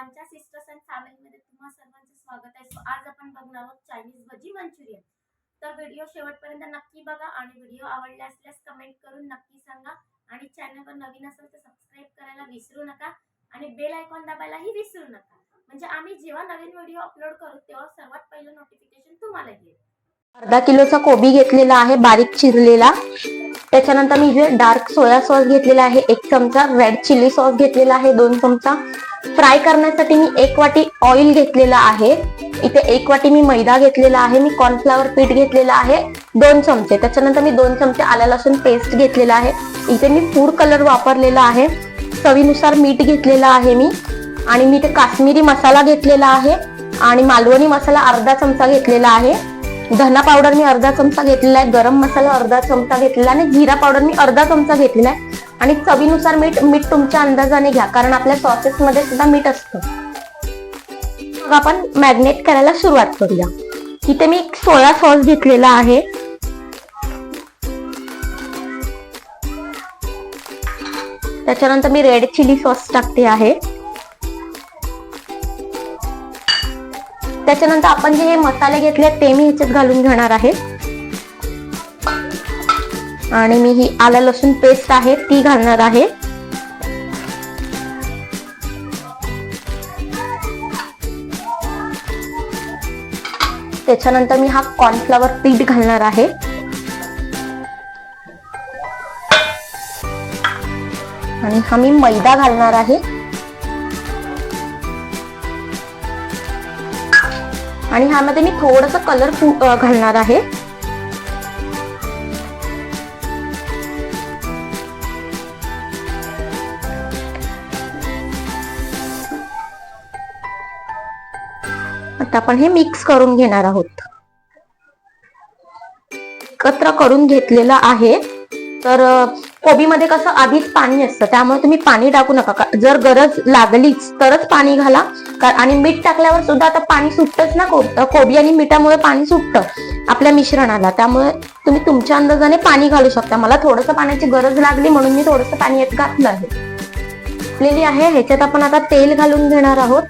आमच्या sisters and फॅमिलीमध्ये तुम्हा सर्वांचं स्वागत आहे. सो आज आपण बघणार आहोत चायनीज भजी मंचुरियन. तर व्हिडिओ शेवटपर्यंत नक्की बघा आणि व्हिडिओ आवडले असल्यास कमेंट करून नक्की सांगा. आणि चॅनलवर नवीन असेल तर सबस्क्राईब करायला विसरू नका. आणि बेल आयकॉन दाबायलाही विसरू नका. म्हणजे आम्ही जेव्हा नवीन व्हिडिओ अपलोड करू तेव्हा सर्वात पहिलं नोटिफिकेशन तुम्हाला येईल. अर्धा किलोचा कोबी घेतलेला आहे बारीक चिरलेला. त्याच्यानंतर मी जे डार्क सोया सॉस घेतलेला आहे एक चमचा. रेड चिली सॉस घेतलेला आहे दोन चमचा. फ्राय करण्यासाठी मी एक वाटी ऑइल घेतलेला आहे. इथे एक वाटी मी मैदा घेतलेला आहे. मी कॉर्नफ्लावर पीठ घेतलेला आहे. दोन चमचे. त्याच्यानंतर मी दोन चमचे आल्या लसूण पेस्ट घेतलेला आहे. इथे मी फूड कलर वापरलेला आहे. चवीनुसार मीठ घेतलेलं आहे मी. आणि मी इथे काश्मीरी मसाला घेतलेला आहे. आणि मालवणी मसाला अर्धा चमचा घेतलेला आहे. धना पावडर मी अर्धा चमचा घेतलेला आहे. गरम मसाला अर्धा चमचा घेतलेला आहे. आणि जिरा पावडर मी अर्धा चमचा घेतलेला आहे. आणि चवीनुसार मीठ मीठ तुमच्या अंदाजाने घ्या कारण आपल्या सॉसेसमध्ये सुद्धा मीठ असतं. मग आपण मॅग्नेट करायला सुरुवात करूया. इथे मी सोया सॉस घेतलेला आहे. त्याच्यानंतर मी रेड चिली सॉस टाकते आहे. त्याच्यानंतर आपण जे हे मसाले घेतले ते मी ह्याच्यात घालून घेणार आहे. आणि मी ही आला लसूण पेस्ट आहे ती घालणार आहे. त्याच्यानंतर मी हा कॉर्नफ्लॉवर पीठ घालणार आहे. आणि हा मी मैदा घालणार आहे. आणि ह्यामध्ये मी थोडस कलर घालणार आहे. आता आपण हे मिक्स करून घेणार आहोत. एकत्र करून घेतलेलं आहे. तर कोबीमध्ये कसं आधीच पाणी असतं त्यामुळे तुम्ही पाणी टाकू नका. का- जर गरज लागलीच तरच पाणी घाला. आणि मीठ टाकल्यावर सुद्धा आता पाणी सुटतच ना कोबी आणि मिठामुळे पाणी सुटतं आपल्या मिश्रणाला. त्यामुळे तुम्ही तुमच्या अंदाजाने पाणी घालू शकता. मला थोडंसं पाण्याची गरज लागली म्हणून मी थोडंसं पाणी यात घातलं आहे. घातलेली आहे ह्याच्यात आपण आता तेल घालून घेणार आहोत.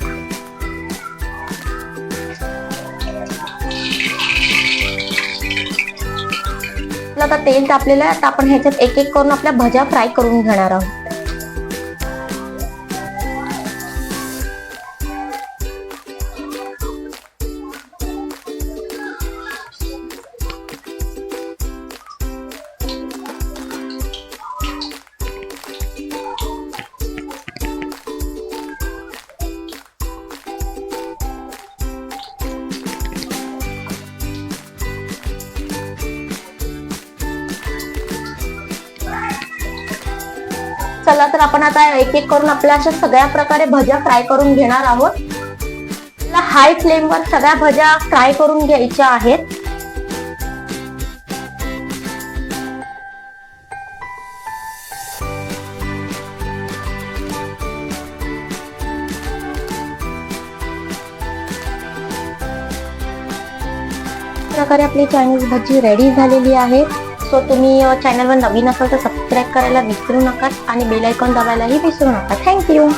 आपलं आता तेल तापलेलं आहे आता आपण ह्याच्यात एक एक करून आपल्या भज्या फ्राय करून घेणार आहोत. चला तर आपण आता एक एक करून आपल्या अशा सगळ्या प्रकारे भज्या फ्राय करून घेणार आहोत. हाय फ्लेमवर सगळ्या भज्या फ्राय करून घ्यायच्या आहेत. प्रकारे आपली चायनीज भजी रेडी झालेली आहे. सो तुम्ही चॅनलवर नवीन असाल तर सबस्क्राईब करायला विसरू नका आणि बेल आयकॉन दाबायलाही विसरू नका. थँक्यू